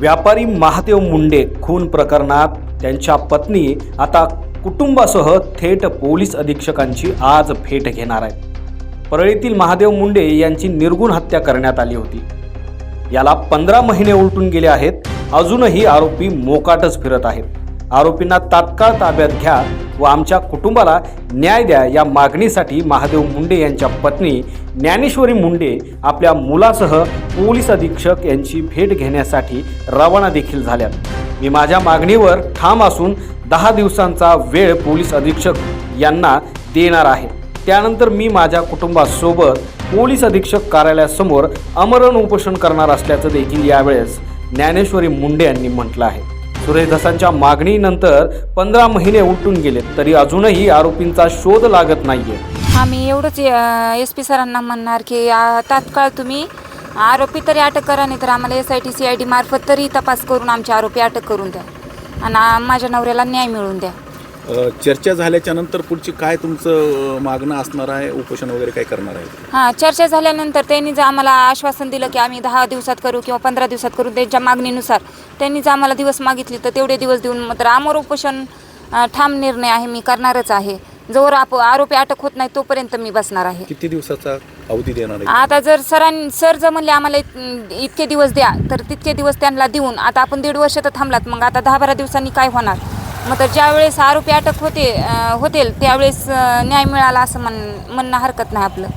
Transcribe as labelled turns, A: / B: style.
A: व्यापारी महादेव मुंडे खून प्रकरणात त्यांच्या पत्नी आता कुटुंबासह थेट पोलीस अधीक्षकांची आज भेट घेणार आहेत. परळीतील महादेव मुंडे यांची निर्गुण हत्या करण्यात आली होती. याला पंधरा महिने उलटून गेले आहेत. अजूनही आरोपी मोकाटच फिरत आहेत. आरोपींना तात्काळ ताब्यात घ्या. व आमच्या कुटुंबाला न्याय द्या या मागणीसाठी महादेव मुंडे यांच्या पत्नी ज्ञानेश्वरी मुंडे आपल्या मुलासह पोलीस अधीक्षक यांची भेट घेण्यासाठी रवाना देखील झाल्या मी माझ्या मागणीवर ठाम असून दहा दिवसांचा वेळ पोलीस अधीक्षक यांना देणार आहे. त्यानंतर मी माझ्या कुटुंबासोबत पोलीस अधीक्षक कार्यालयासमोर अमरण उपोषण करणार असल्याचं देखील यावेळेस ज्ञानेश्वरी मुंडे यांनी म्हटलं आहे. सुरेशदासांच्या मागणीनंतर पंधरा महिने उलटून गेले तरी अजूनही आरोपींचा शोध लागत नाहीये.
B: आम्ही एवढंच एस पी सरांना म्हणणार की आ, तात्काळ तुम्ही आरोपी तरी अटक करा नाही तर आम्हाला S I T C I D मार्फत तरी तपास करून आमचे आरोपी अटक करून द्या. आणि आ- माझ्या नवऱ्याला न्याय मिळवून द्या.
C: चर्चा झाल्याच्यानंतर पुढची काय तुमचं मागणं असणार आहे? उपोषण वगैरे काय करणार आहे?
B: हां चर्चा झाल्यानंतर त्यांनी जर आम्हाला आश्वासन दिलं की आम्ही दहा दिवसात करू किंवा पंधरा दिवसात करू त्यांच्या मागणीनुसार त्यांनी जर आम्हाला दिवस मागितले तर तेवढे दिवस देऊन मात्र आमर उपोषण अ, ठाम निर्णय आहे मी करणारच आहे. जोवर आप आरोपी अटक होत नाही तोपर्यंत मी बसणार आहे.
C: किती दिवसाचा अवधी देणार आहे?
B: आता जर सरां सर जर म्हणले आम्हाला इत- इतके दिवस द्या तर तितके दिवस त्यांना देऊन आता आपण दीड वर्ष तर थांबलात मग आता दहा बारा दिवसांनी काय होणार? मग तर ज्यावेळेस आरोपी अटक होते होतील त्यावेळेस न्याय मिळाला असं म्हण म्हणणं हरकत नाही आपलं.